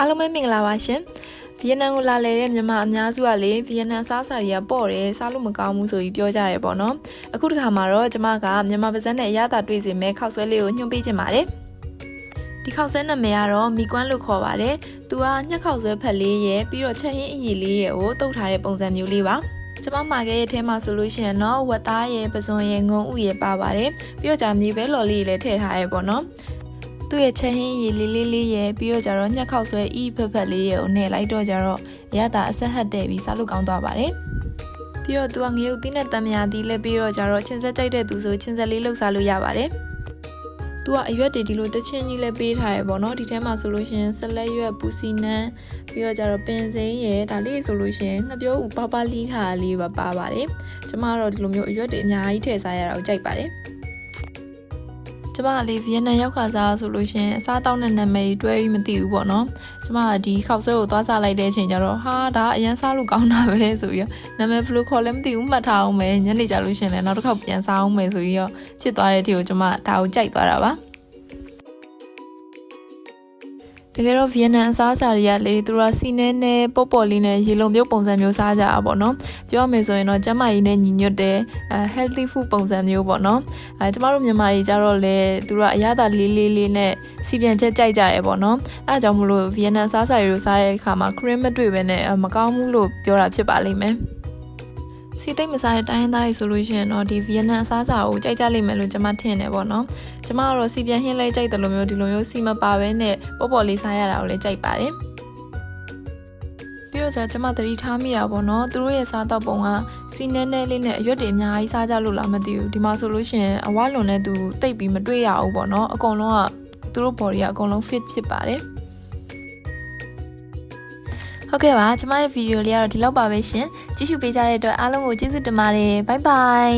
အားလုံးပဲမင်္ဂလာပါရှင်ဗီယက်နမ်ကိုလာလေတဲ့မြန်မာအများစုကလေဗီယက်နမ်စားစာတွေကပေါ့တယ်စားလို့မကောင်းဘူးဆိုပြီးပြောကြတယ်ပေါ့နော်အခုတစ်ခါမှာတော့ကျမကမြန်မာပါဇက်နဲ့အရသာတွေ့စီမဲ့ခောက်ဆွဲလေးကိုညွှန်ပေးချင်ပါတယ်ဒီခောက်ဆွဲနာမည်ကတော့မီကွမ်းလို့ခေါ်ပါတယ်သူကညက်ခောက်ဆွဲဖက်လေးရဲ့ပြီးတော့ချက်ဟင်းအည်လေးရဲ့ကိုတုတ်ထားတဲ့ပုံစံမျိုးလေးပါကျမမာခဲ့ရဲ့အဲထဲမှာဆိုလို့ရှိရင်တော့ဝက်သားရဲ့ပစွန်ရဲ့ငုံဥရဲ့ပါပါတယ်ပြီးတော့ဂျာမြေပဲလော်လေးလည်းထည့်ထားရဲပေါ့နော် သူ့ရဲ့ချက်ဟင်းရည်လေးလေးလေးရဲ့ပြီးတော့ကြတော့ညှက်ခောက်ဆွဲဤဖက်ဖက်လေးရဲ့ကိုနှဲလိုက်တော့ကြတော့ရတာအဆက်ဟတ်တဲ့ပြီးစားလို့ကောင်းသွားပါတယ်။ပြီးတော့သူကငရုတ်သီးနဲ့တံမြာသီးလည်းပြီးတော့ကြတော့ချင်းဆက်ကြိုက်တဲ့သူဆိုချင်းဆက်လေးလှုပ်စားလို့ရပါတယ်။သူကအရွက်တွေဒီလိုတချင်းကြီးလည်းပေးထားရပေါ့နော်ဒီထဲမှာဆိုလို့ရှိရင်ဆက်လက်ရွက်ပူစီနန်းပြီးတော့ကြတော့ပင်စိမ်းရဲ့ဒါလေးဆိုလို့ရှိရင်ငှက်ပြောဦးပါပါလီးထားတာလေးပါပါပါတယ်။ကျမကတော့ဒီလိုမျိုးအရွက်တွေအများကြီးထည့်စားရတာကိုကြိုက်ပါတယ်။ ကျမကလေဗီယက်နမ်ရောက်ခါစားဆိုလို့ရှရင်အစားတောက်တဲ့နာမည်တွဲပြီးမသိဘူးပေါ့နော်ကျမကဒီခောက်ဆွဲကိုသွားစားလိုက်တဲ့အချိန်ကျတော့ဟာဒါအရင်စားလို့ကောင်းတာပဲဆိုပြီးတော့နာမည်ဘယ်လိုခေါ်လဲမသိဘူးမှတ်ထားအောင်မယ်ညနေကြလို့ရှရင်လည်းနောက်တစ်ခေါက်ပြန်စားအောင်မယ်ဆိုပြီးတော့ဖြစ်သွားတဲ့အထိကိုကျမဒါကိုကြိုက်သွားတာပါ တကယ်တော့ဗီယက်နမ်အစားအစာတွေကလေသူတို့ကစီနဲနဲ့ပေါ့ပေါ့လေးနဲ့ရေလုံးပြုတ်ပုံစံမျိုးစားကြတာပေါ့နော်ပြောရမယ်ဆိုရင်တော့ကျန်းမာရေးနဲ့ညီညွတ်တဲ့အဲ healthy food ပုံစံမျိုးပေါ့နော်အဲကျမတို့မြန်မာကြီးကြတော့လေသူတို့ကအရသာလေးလေးလေးနဲ့စီပြန်ချက်ကြိုက်ကြတယ်ပေါ့နော်အဲအကြောင်းမလို့ဗီယက်နမ်အစားအစာတွေကိုစားတဲ့အခါမှာ cream မတွေ့ဘဲနဲ့မကောင်းဘူးလို့ပြောတာဖြစ်ပါလိမ့်မယ် စီသိမ့်မစားတဲ့တိုင်းရင်းသားတွေဆိုလို့ရှိရင်တော့ဒီဗီယက်နမ်အစားအစာကိုကြိုက်ကြလိမ့်မယ်လို့ကျွန်မထင်တယ်ပေါ့နော်ကျွန်မကတော့စီပြန်ဟင်းလဲကြိုက်တယ်လို့မျိုးဒီလိုမျိုးစီမပါဘဲနဲ့ပေါ့ပေါ့လေးစားရတာကိုလည်းကြိုက်ပါတယ်ပြီးတော့ကျကျွန်မသတိထားမိတာပေါ့နော်သူတို့ရဲ့စားတော့ပုံကစီနဲနဲလေးနဲ့အရွက်တွေအများကြီးစားကြလို့လားမသိဘူးဒီမှာဆိုလို့ရှိရင်အဝလွန်နဲ့သူတိတ်ပြီးမတွေ့ရဘူးပေါ့နော်အကုန်လုံးကသူတို့ body ကအကုန်လုံး fit ဖြစ်ပါတယ် ဟုတ်ကဲ့ပါကျမရဲ့ဗီဒီယိုလေးကတော့ဒီလောက်ပါပဲရှင်ကြည့်ရှုပေးကြတဲ့အတွက်အားလုံးကိုကျေးဇူးတင်ပါတယ်ဘိုင်ဘိုင်